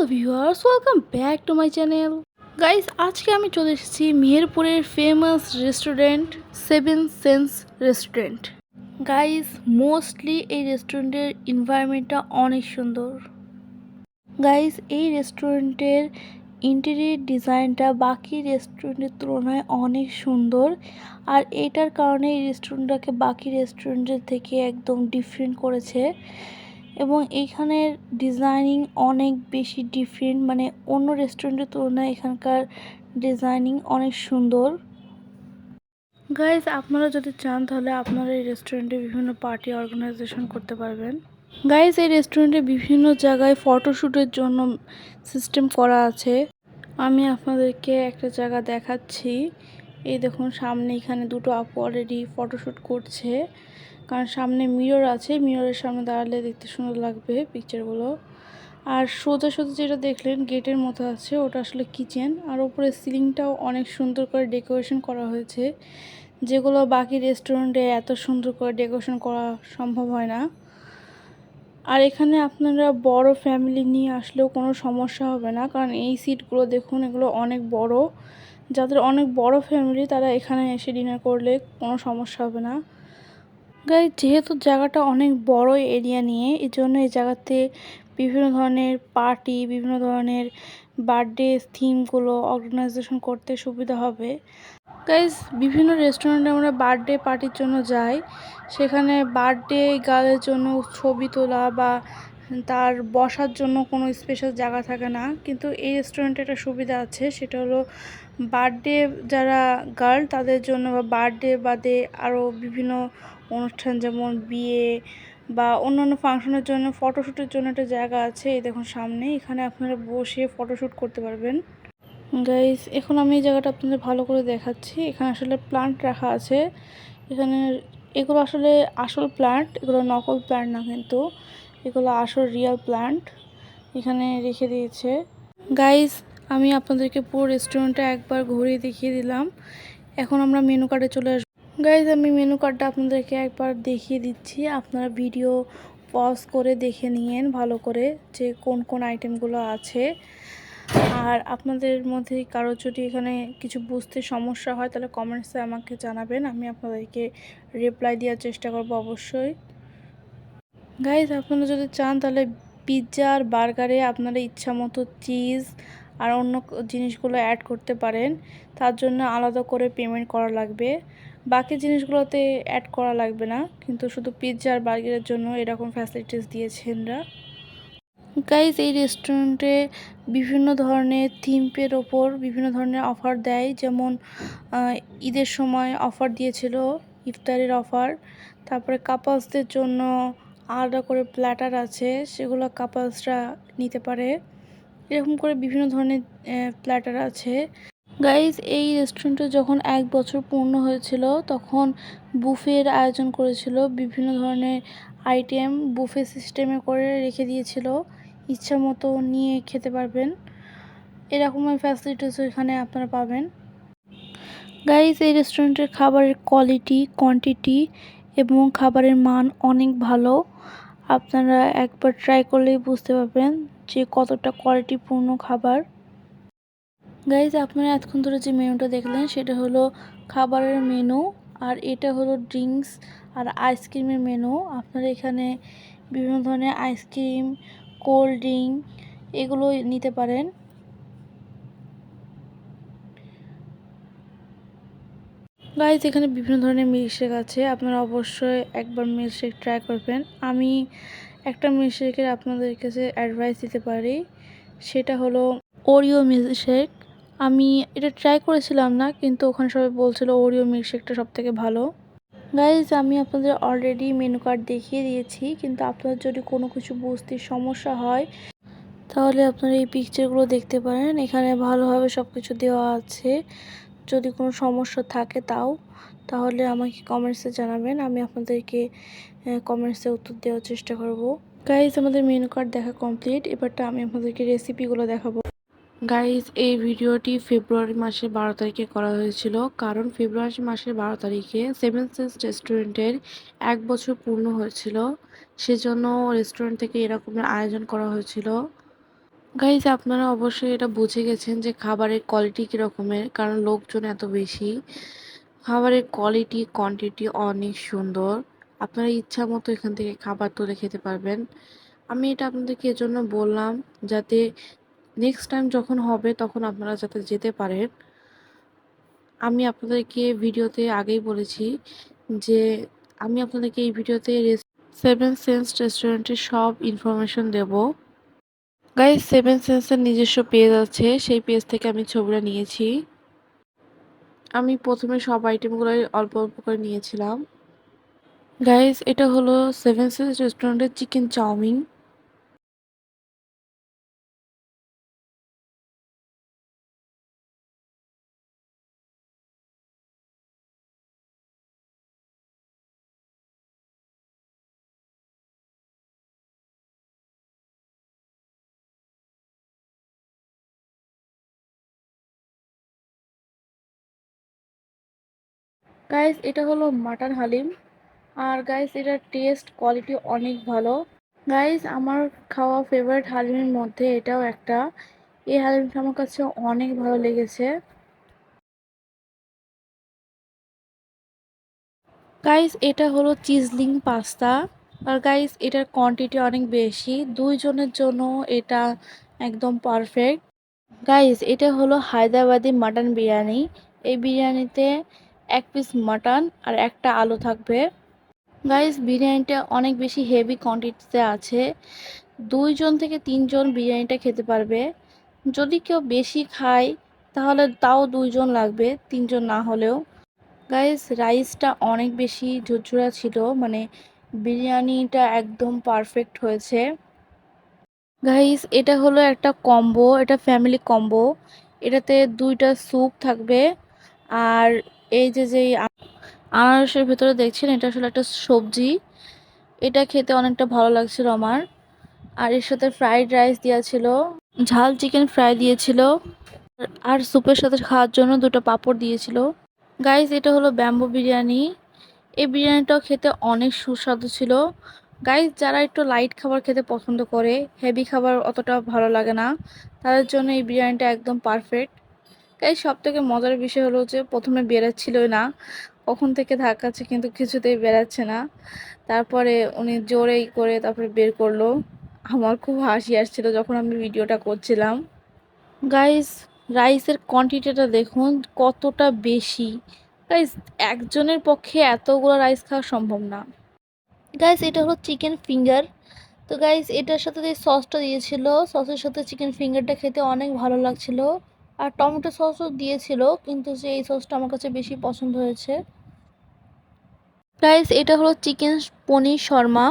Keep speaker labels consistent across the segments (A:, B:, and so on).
A: Hello viewers welcome back to my channel guys আজকে আমি চলে এসেছি মেহেরপুরের famous restaurant Seven Sense restaurant guys mostly এই রেস্টুরেন্টের এনভায়রনমেন্টটা অনেক সুন্দর। গাইস এই রেস্টুরেন্টের ইন্টেরিয়র ডিজাইনটা বাকি রেস্টুরেন্টের তুলনায় অনেক সুন্দর। আর এটার কারণে এই রেস্টুরেন্টটাকে বাকি রেস্টুরেন্টের থেকে একদম ডিফারেন্ট করেছে। এবং এইখানের ডিজাইনিং অনেক বেশি ডিফারেন্ট মানে অন্য রেস্টুরেন্টের তুলনায় এখানকার ডিজাইনিং অনেক সুন্দর। গাইজ আপনারা যদি চান তাহলে আপনারা এই রেস্টুরেন্টে বিভিন্ন পার্টি অর্গানাইজেশন করতে পারবেন। গাইজ এই রেস্টুরেন্টে বিভিন্ন জায়গায় ফটোশ্যুটের জন্য সিস্টেম করা আছে। আমি আপনাদেরকে একটা জায়গা দেখাচ্ছি। এই দেখুন, সামনে এখানে দুটো আপু অলরেডি ফটোশ্যুট করছে। কারণ সামনে মিরর আছে মিররের সামনে দাঁড়ালে দেখতে সুন্দর লাগবে পিকচারগুলো আর সোজা সোজা যেটা দেখলেন গেটের মতো আছে, ওটা আসলে কিচেন আর উপরে সিলিংটাও অনেক সুন্দর করে ডেকোরেশন করা হয়েছে। যেগুলো বাকি রেস্টুরেন্টে এত সুন্দর করে ডেকোরেশন করা সম্ভব হয় না। আর এখানে আপনারা বড় ফ্যামিলি নিয়ে আসলেও কোনো সমস্যা হবে না, কারণ এই সিটগুলো দেখুন, এগুলো অনেক বড়। যাদের অনেক বড় ফ্যামিলি তারা এখানে এসে ডিনার করলে কোনো সমস্যা হবে না। গাই যেহেতু জায়গাটা অনেক বড় এরিয়া নিয়ে এই জন্য এই জায়গাতে বিভিন্ন ধরনের পার্টি, বিভিন্ন ধরনের বার্থডে থিমগুলো অর্গানাইজেশন করতে সুবিধা হবে। গাইজ, বিভিন্ন রেস্টুরেন্টে আমরা বার্থডে পার্টির জন্য যাই। সেখানে বার্থডে গার্লের জন্য ছবি তোলা বা তার বসার জন্য কোনো স্পেশাল জায়গা থাকে না। কিন্তু এই রেস্টুরেন্টে একটা সুবিধা আছে, সেটা হলো বার্থডে যারা গার্ল, তাদের জন্য বা বার্থডে বাদে আরও বিভিন্ন অনুষ্ঠান যেমন বিয়ে বা অন্যান্য ফাংশনের জন্য, ফটোশ্যুটের জন্য একটা জায়গা আছে, এই দেখুন সামনে। এখানে আপনারা বসে ফটোশ্যুট করতে পারবেন। গাইস, এখন আমি এই জায়গাটা আপনাদের ভালো করে দেখাচ্ছি। এখানে আসলে প্লান্ট রাখা আছে। এখানে এগুলো আসলে আসল প্লান্ট এগুলো নকল প্লান্ট না কিন্তু। এগুলো আসল রিয়াল প্লান্ট এখানে রেখে দিয়েছে। গাইস, আমি আপনাদেরকে পুরো রেস্টুরেন্টটা একবার ঘুরিয়ে দেখিয়ে দিলাম। এখন আমরা মেনু কার্ডে চলে আসব। গাইজ আমি মেনু কার্ডটা আপনাদেরকে একবার দেখিয়ে দিচ্ছি। আপনারা ভিডিও পজ করে দেখে নিয়েন, ভালো করে যে কোন কোন আইটেমগুলো আছে। আর আপনাদের মধ্যে কারও যদি এখানে কিছু বুঝতে সমস্যা হয়, তাহলে কমেন্টসে আমাকে জানাবেন, আমি আপনাদেরকে রিপ্লাই দেওয়ার চেষ্টা করব অবশ্যই। গাইজ আপনারা যদি চান, তাহলে পিৎজা আর বার্গারে আপনারা ইচ্ছা মতো চিজ আর অন্য জিনিসগুলো অ্যাড করতে পারেন। তার জন্য আলাদা করে পেমেন্ট করা লাগবে। বাকি জিনিসগুলোতে অ্যাড করা লাগবে না, কিন্তু শুধু পিৎজা আর বার্গারের জন্য এরকম ফ্যাসিলিটিস দিয়েছে এনরা গাইজ এই রেস্টুরেন্টে বিভিন্ন ধরনের থিমপের ওপর বিভিন্ন ধরনের অফার দেয়, যেমন ঈদের সময় অফার দিয়েছিল ইফতারের অফার তারপরে কাপলসদের জন্য আলাদা করে প্ল্যাটার আছে, সেগুলো কাপলসরা নিতে পারে। এরকম করে বিভিন্ন ধরনের প্ল্যাটার আছে। গাইজ এই রেস্টুরেন্টে যখন এক বছর পূর্ণ হয়েছিল, তখন বুফের আয়োজন করেছিল, বিভিন্ন ধরনের আইটেম বুফে সিস্টেমে করে রেখে দিয়েছিল। ইচ্ছা মতো নিয়ে খেতে পারবেন। এরকমের ফ্যাসিলিটিসও এখানে আপনারা পাবেন। গাইজ এই রেস্টুরেন্টের খাবারের কোয়ালিটি কোয়ান্টিটি এবং খাবারের মান অনেক ভালো। আপনারা একবার ট্রাই করলেই বুঝতে পারবেন যে কতটা কোয়ালিটিপূর্ণ খাবার। গাইজ আপনারা এতক্ষণ ধরে যে মেনুটা দেখলেন, সেটা হলো খাবারের মেনু, আর এটা হলো ড্রিঙ্কস আর আইসক্রিমের মেনু। আপনারা এখানে বিভিন্ন ধরনের আইসক্রিম, কোল্ড ড্রিঙ্ক এগুলো নিতে পারেন। গাইজ এখানে বিভিন্ন ধরনের মিল্কশেক আছে। আপনারা অবশ্যই একবার মিল্কশেক ট্রাই করবেন। আমি একটা মিল্কশেকের আপনাদের কাছে অ্যাডভাইস দিতে পারি। সেটা হলো ওরিও মিল্কশেক। আমি এটা ট্রাই করেছিলাম না, কিন্তু ওখানে সবাই বলছিল ওরিও মিল্কশেকটা সব থেকে ভালো। গাইজ আমি আপনাদের অলরেডি মেনু কার্ড দেখিয়ে দিয়েছি, কিন্তু আপনার যদি কোনো কিছু বুঝতে সমস্যা হয়, তাহলে আপনারা এই পিকচারগুলো দেখতে পারেন। এখানে ভালোভাবে সব কিছু দেওয়া আছে। যদি কোনো সমস্যা থাকে তাও, তাহলে আমাকে কমেন্টসে জানাবেন। আমি আপনাদেরকে কমেন্টসে উত্তর দেওয়ার চেষ্টা করব। গাইজ আমাদের মেনু কার্ড দেখা কমপ্লিট এবারটা আমি আপনাদেরকে রেসিপিগুলো দেখাবো। গাইজ এই ভিডিওটি ফেব্রুয়ারি মাসের বারো তারিখে করা হয়েছিল। কারণ ফেব্রুয়ারি মাসের বারো তারিখে সেভেন সেন্স রেস্টুরেন্টের এক বছর পূর্ণ হয়েছিল। সেজন্য রেস্টুরেন্ট থেকে এরকমের আয়োজন করা হয়েছিল।
B: গাইজ আপনারা অবশ্যই এটা বুঝে গেছেন যে খাবারের কোয়ালিটি কীরকমের, কারণ লোকজন এত বেশি। খাবারের কোয়ালিটি কোয়ান্টিটি অনেক সুন্দর। আপনারা ইচ্ছা মতো এখান থেকে খাবার তুলে খেতে পারবেন। আমি এটা আপনাদেরকে এজন্য বললাম যাতে নেক্সট টাইম যখন হবে, তখন আপনারা যাতে যেতে পারেন। আমি আপনাদেরকে ভিডিওতে আগেই বলেছি যে, আমি আপনাদেরকে এই ভিডিওতে সেভেন সেন্স রেস্টুরেন্টের সব ইনফরমেশন দেব। গাইজ সেভেন সেন্সের নিজস্ব পেজ আছে, সেই পেজ থেকে আমি ছবিটা নিয়েছি। আমি প্রথমে সব আইটেমগুলোই অল্প অল্প করে নিয়েছিলাম। গাইজ এটা হলো সেভেন সেন্স রেস্টুরেন্টের চিকেন চাউমিন।
A: গাইস এটা হলো মাটন হালিম। আর গাইস এটার টেস্ট কোয়ালিটি অনেক ভালো। গাইস আমার খাওয়া ফেভারিট হালিমের মধ্যে এটাও একটা। এই হালিমটা আমার কাছে অনেক ভালো লেগেছে। গাইস এটা হলো চিজলিং পাস্তা। আর গাইস এটার কোয়ান্টিটি অনেক বেশি। দুইজনের জন্য এটা একদম পারফেক্ট গাইস এটা হলো হায়দ্রাবাদি মাটন বিরিয়ানি। এই বিরিয়ানিতে এক পিস মাটন আর একটা আলু থাকবে। গাইস বিরিয়ানিটা অনেক বেশি হেভি কোয়ান্টিটিতে আছে। দুইজন থেকে তিনজন বিরিয়ানিটা খেতে পারবে। যদি কেউ বেশি খায়, তাহলে তাও দুইজন লাগবে, তিনজন না হলেও। গাইস রাইসটা অনেক বেশি ঝুরঝুরা ছিল মানে বিরিয়ানিটা একদম পারফেক্ট হয়েছে। গাইস এটা হলো একটা কম্বো এটা ফ্যামিলি কম্বো এটাতে দুইটা স্যুপ থাকবে। আর এই যে যে আনারসের ভেতরে দেখছেন, এটা আসলে একটা সবজি। এটা খেতে অনেকটা ভালো লাগছিল আমার। আর এর সাথে ফ্রাইড রাইস ছিল ঝাল চিকেন ফ্রাই দিয়েছিল, আর স্যুপের সাথে খাওয়ার জন্য দুটো পাঁপড় দিয়েছিল। গাইস এটা হলো ব্যাম্বো বিরিয়ানি এই বিরিয়ানিটাও খেতে অনেক সুস্বাদু ছিল। গাইস যারা একটু লাইট খাবার খেতে পছন্দ করে হেভি খাবার অতটা ভালো লাগে না, তাদের জন্য এই বিরিয়ানিটা একদম পারফেক্ট গাইস সব থেকে মজার বিষয় হলো যে প্রথমে বেরাচ্ছিলই না। কখন থেকে ধাক্কাচ্ছে কিন্তু কিছুতেই বেরাচ্ছে না। তারপরে উনি জোরেই করে তারপরে বের করল। আমার খুব হাসি আসছিল যখন আমি ভিডিওটা করছিলাম। গাইস রাইসের কোয়ান্টিটিটা দেখুন, কতটা বেশি। গাইস একজনের পক্ষে এতগুলো রাইস খাওয়া সম্ভব না। গাইস এটা হলো চিকেন ফিঙ্গার তো গাইস এটার সাথে যে সসটা দিয়েছিল সসের সাথে চিকেন ফিঙ্গারটা খেতে অনেক ভালো লাগছিল। আর টমেটো সসও দিয়েছিল, কিন্তু যে এই সসটা আমার কাছে বেশি পছন্দ হয়েছে। গাইস এটা হলো চিকেন পনির, শর্মা।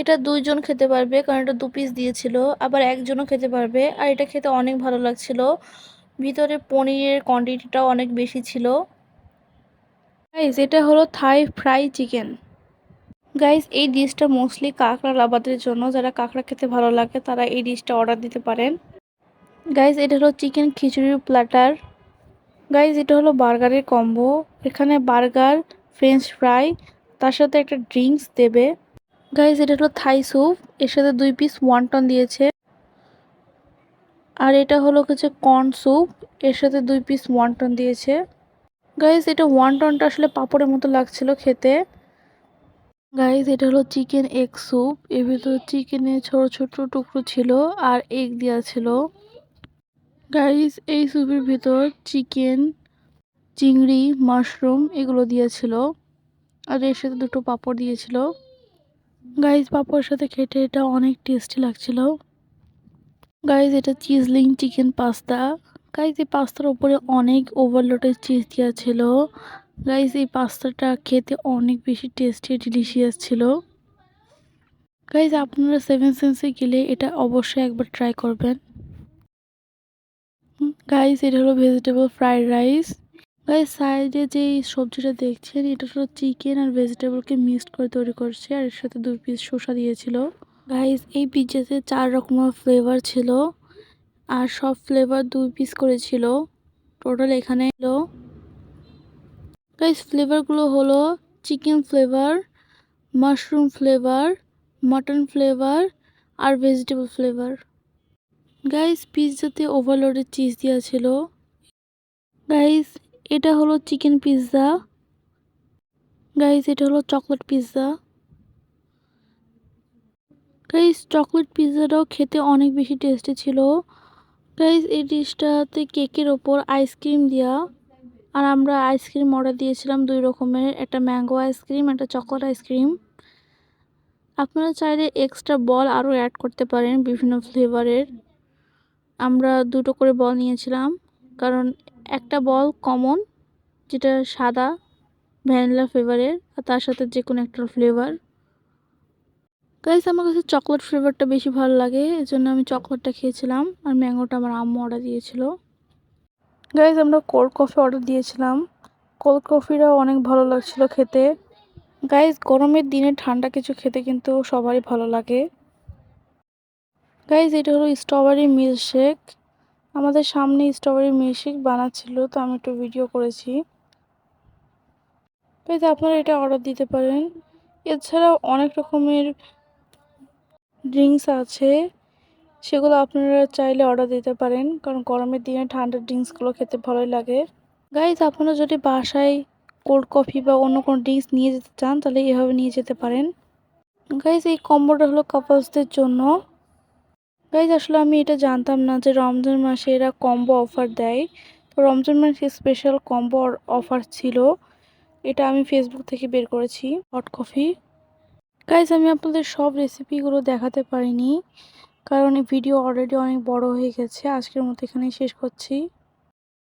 A: এটা দুইজন খেতে পারবে, কারণ এটা দু পিস দিয়েছিল, আবার একজনও খেতে পারবে, আর এটা খেতে অনেক ভালো লাগছিল। ভিতরে পনিরের কোয়ান্টিটিটাও অনেক বেশি ছিল। গাইস এটা হলো থাই ফ্রাই চিকেন গাইস এই ডিশটা মোস্টলি কাঁকড়া লাভাদের জন্য, যারা কাঁকড়া খেতে ভালো লাগে, তারা এই ডিশটা অর্ডার দিতে পারেন। গাইস এটা হলো চিকেন খিচুড়ির প্ল্যাটার গাইস এটা হলো বার্গারের কম্বো এখানে বার্গার ফ্রেঞ্চ ফ্রাই তার সাথে একটা ড্রিঙ্কস দেবে। গাইস এটা হলো থাই স্যুপ এর সাথে দুই পিস ওয়ান্টন দিয়েছে। আর এটা হলো কিছু কর্ন স্যুপ এর সাথে দুই পিস ওয়ান্টন দিয়েছে। গাইস এটা ওয়ান্টনটা আসলে পাপড়ের মতো লাগছিল খেতে। গাইস এটা হলো চিকেন এগ স্যুপ এর ভিতরে চিকেনের ছোট ছোট টুকরো ছিল আর এগ দেওয়া ছিল। গাইস এই স্যুপের ভিতর চিকেন, চিংড়ি, মাশরুম এগুলো দিয়েছিল। আর এর সাথে দুটো পাপড় দিয়েছিল। গাইস পাপড়ের সাথে খেতে এটা অনেক টেস্টি লাগছিল। গাইস এটা চিজলিং চিকেন পাস্তা। গাইস এই পাস্তার উপরে অনেক ওভারলোডের চিজ দেওয়া ছিল। গাইস এই পাস্তাটা খেতে অনেক বেশি টেস্টি ডিলিশিয়াস ছিল। গাইস আপনারা সেভেন সেন্সে গেলে এটা অবশ্যই একবার ট্রাই করবেন। গাইস এটা হলো ভেজিটেবল ফ্রাইড রাইস গাইস সাইডে যে সবজিটা দেখছেন, এটা হলো চিকেন আর ভেজিটেবলকে মিক্সড করে তৈরি করছে আর এর সাথে দুই পিস শসা দিয়েছিল। গাইস এই পিৎজাতে চার রকমের ফ্লেভার ছিল আর সব ফ্লেভার দুই পিস করেছিল। টোটাল এখানে এলো গাইস ফ্লেভারগুলো হলো chicken flavour mushroom flavour mutton flavour আর ভেজিটেবল ফ্লেভার গাইস পিৎজাতে ওভারলোডেড চিজ দেওয়া ছিল। গাইস এটা হলো চিকেন পিৎজা গাইস এটা হলো চকলেট পিৎজা গাইস চকলেট পিৎজাটাও খেতে অনেক বেশি টেস্টি ছিল। গাইস এই ডিশটাতে কেকের ওপর আইসক্রিম দেওয়া আর আমরা আইসক্রিম অর্ডার দিয়েছিলাম দুই রকমের, একটা ম্যাঙ্গো আইসক্রিম একটা চকলেট আইসক্রিম আপনারা চাইলে এক্সট্রা বল আরও অ্যাড করতে পারেন বিভিন্ন ফ্লেভারের আমরা দুটো করে বল নিয়েছিলাম। কারণ একটা বল কমন যেটা সাদা ভ্যানিলা ফ্লেভারের আর তার সাথে যে কোনো একটা ফ্লেভার গাইস আমার কাছে চকলেট ফ্লেভারটা বেশি ভালো লাগে, এজন্য আমি চকলেটটা খেয়েছিলাম, আর ম্যাঙ্গোটা আমার আম্মু অর্ডার দিয়েছিল। গাইস আমরা কোল্ড কফি অর্ডার দিয়েছিলাম। কোল্ড কফিটাও অনেক ভালো লাগছিল খেতে। গাইস গরমের দিনে ঠান্ডা কিছু খেতে কিন্তু সবারই ভালো লাগে। গাইস এটা হলো স্ট্রবেরি মিল্কশেক আমাদের সামনে স্ট্রবেরি মিল্কশেক বানাচ্ছিল, তো আমি একটু ভিডিও করেছি। গাইস আপনারা এটা অর্ডার দিতে পারেন। এছাড়াও অনেক রকমের ড্রিঙ্কস আছে। সেগুলো আপনারা চাইলে অর্ডার দিতে পারেন, কারণ গরমের দিনে ঠান্ডা ড্রিঙ্কসগুলো খেতে ভালোই লাগে। গাইজ আপনারা যদি বাসায় কোল্ড কফি বা অন্য কোনো ড্রিঙ্কস নিয়ে যেতে চান, তাহলে এভাবে নিয়ে যেতে পারেন। গাইজ এই কম্বোটা হলো কাপলসদের জন্য। গাইজ আসলে আমি এটা জানতাম না যে রমজান মাসে এরা কম্বো অফার দেয়। তো রমজান মাসে স্পেশাল কম্বো অফার ছিল। এটা আমি ফেসবুক থেকে বের করেছি হট কফি গাইজ আমি আপনাদের সব রেসিপিগুলো দেখাতে পারিনি, কারণ ভিডিও অলরেডি অনেক বড় হয়ে গেছে। আজকের মতো এখানেই শেষ করছি।